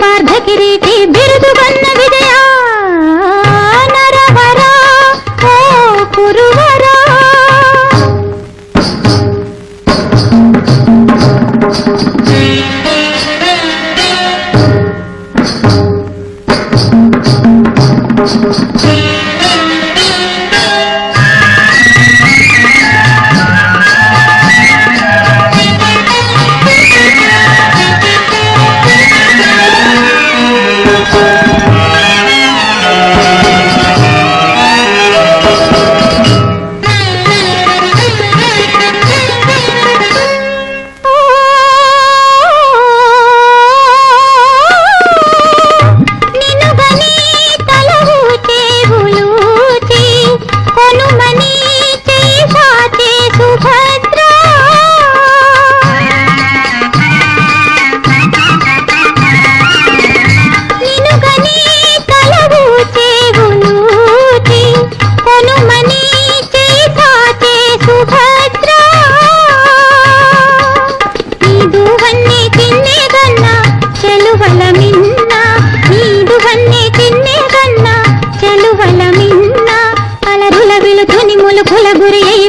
పార్థ కిరీటి బిరుదు వన్నది చెలువల మిన్నా అలరుల వెలుతుని ములుకుల గురి అయి